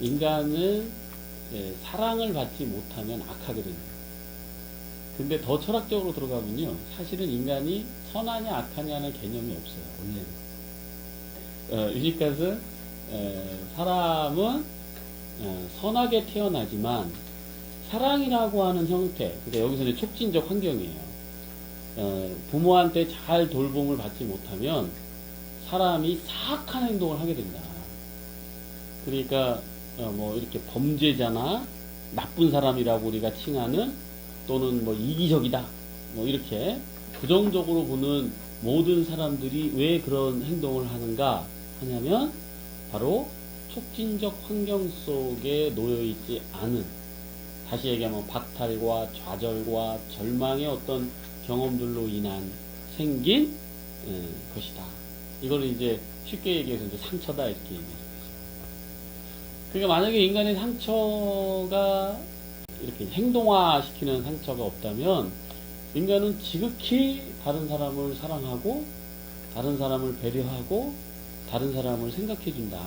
인간은 예, 사랑을 받지 못하면 악하거든요. 근데 더 철학적으로 들어가면요. 사실은 인간이 선하냐 악하냐는 개념이 없어요. 원래는. 어, 유니까스 사람은 어, 선하게 태어나지만 사랑이라고 하는 형태, 그러니까 여기서는 촉진적 환경이에요. 어, 부모한테 잘 돌봄을 받지 못하면 사람이 사악한 행동을 하게 된다. 그러니까 어, 뭐 이렇게 범죄자나 나쁜 사람이라고 우리가 칭하는 또는 뭐 이기적이다. 뭐 이렇게 부정적으로 보는 모든 사람들이 왜 그런 행동을 하는가 하냐면 바로 촉진적 환경 속에 놓여 있지 않은 다시 얘기하면 박탈과 좌절과 절망의 어떤 경험들로 인한 생긴 예, 것이다. 이걸 이제 쉽게 얘기해서 이제 상처다 이렇게 거죠. 그러니까 만약에 인간의 상처가 이렇게 행동화 시키는 상처가 없다면 인간은 지극히 다른 사람을 사랑하고 다른 사람을 배려하고 다른 사람을 생각해 준다.